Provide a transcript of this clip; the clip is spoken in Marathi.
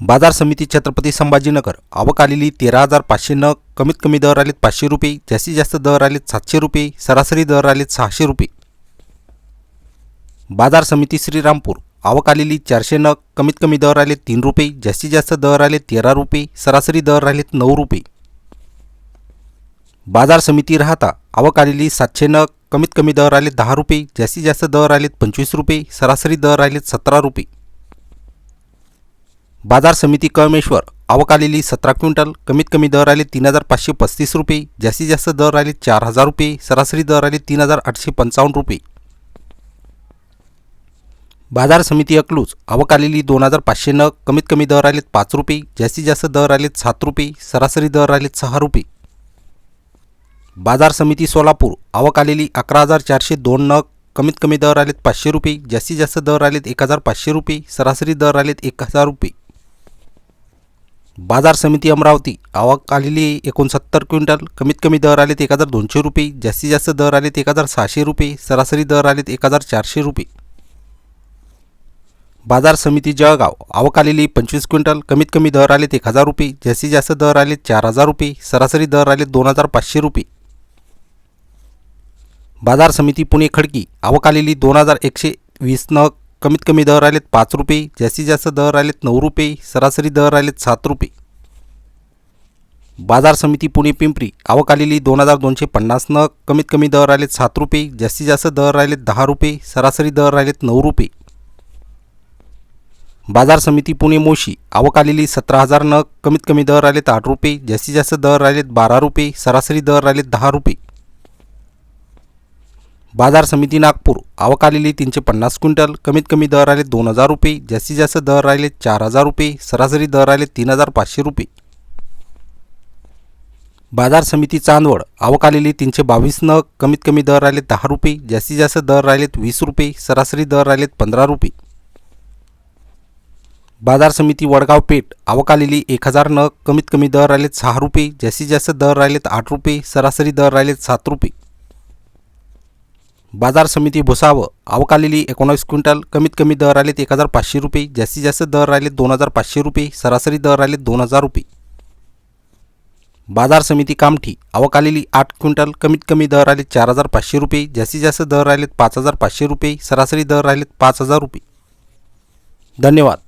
बाजार समिती छत्रपती संभाजीनगर. आवक आलेली तेरा हजार पाचशे नग कमीत कमी दर आलेत पाचशे रुपये जास्तीत जास्त दर आलेत सातशे रुपये सरासरी दर आलेत सहाशे रुपये. बाजार समिती श्रीरामपूर. आवक आलेली चारशे नग कमीत कमी दर आले तीन रुपये जास्तीत जास्त दर आले तेरा रुपये सरासरी दर आलेत नऊ रुपये. बाजार समिती राहता आवक आलेली सातशे नग कमीत कमी दर आले दहा रुपये जास्तीत जास्त दर आलेत पंचवीस रुपये सरासरी दर आलेत सतरा रुपये. बाजार समिती कळमेश्वर आवक आलेली सतरा क्विंटल कमीत कमी दर आले तीन हजार पाचशे पस्तीस रुपये जास्तीत जास्त दर आले चार हजार रुपये सरासरी दर आले तीन हजार आठशे पंचावन्न रुपये. बाजार समिती अकलूज आवक आलेली दोन हजार पाचशे नग कमीत कमी दर आलेत पाच रुपये जास्तीत जास्त दर आलेत सात रुपये सरासरी दर आलेत सहा रुपये. बाजार समिती सोलापूर आवक आलेली अकरा हजार चारशे दोन नग कमीत कमी दर आलेत पाचशे रुपये जास्तीत जास्त दर आलेत एक हजार पाचशे रुपये सरासरी दर आलेत एक हजार रुपये. बाजार समिती अमरावती. आवक आलेली एकोणसत्तर क्विंटल. कमीत कमी दर आलेत एक हजार दोनशे रुपये. जास्तीत जास्त दर आलेत एक हजार सहाशे रुपये. सरासरी दर आलेत एक हजार चारशे रुपये. बाजार समिती जळगाव. आवक आलेली पंचवीस क्विंटल. कमीत कमी दर आलेत एक हजार रुपये. जास्तीत जास्त दर आलेत चार हजार रुपये. सरासरी दर आलेत दोन हजार पाचशे रुपये. बाजार समिती पुणे खडकी. आवक आलेली दोन हजार एकशे वीस नग. कमीत कमी दर आलेत पाच रुपये जास्तीत जास्त दर आलेत नऊ रुपये सरासरी दर आलेत सात रुपये. बाजार समिती पुणे पिंपरी आवक आलेली दोन हजार दोनशे पन्नास नग कमीत कमी दर आलेत सात रुपये जास्तीत जास्त दर आलेत दहा रुपये सरासरी दर आलेत नऊ रुपये. बाजार समिती पुणे मोशी आवक आलेली सतरा हजार नग कमीत कमी दर आलेत आठ रुपये जास्तीत जास्त दर आलेत बारा रुपये सरासरी दर आलेत दहा रुपये. बाजार समिती नागपूर आवक आलेली तीनशे पन्नास क्विंटल कमीत कमी दर आले दोन हजार रुपये जास्तीत जास्त दर राहिले चार हजार रुपये सरासरी दर आले तीन हजार पाचशे रुपये. बाजार समिती चांदवड आवक आलेली तीनशे बावीस नग कमीत कमी दर आले दहा रुपये जास्तीत जास्त दर राहिलेत वीस रुपये सरासरी दर राहिलेत पंधरा रुपये. बाजार समिती वडगाव पेठ आवक आलेली एक हजार नग कमीत कमी दर राहिलेत सहा रुपये जास्तीत जास्त दर राहिलेत आठ रुपये सरासरी दर राहिलेत सात रुपये. बाजार समिती भुसावं. अवकालेली एकोणावीस क्विंटल कमीत कमी दर आलेत एक हजार पाचशे रुपये. जास्तीत जास्त दर राहिलेत दोन हजार पाचशे रुपये. सरासरी दर राहिलेत दोन हजार रुपये. बाजार समिती कामठी. अवकालेली आठ क्विंटल कमीत कमी दर आलेत चार हजार पाचशे रुपये. जास्तीत जास्त दर राहिलेत पाच हजार पाचशे रुपये. सरासरी दर राहिलेत पाच हजार रुपये. धन्यवाद.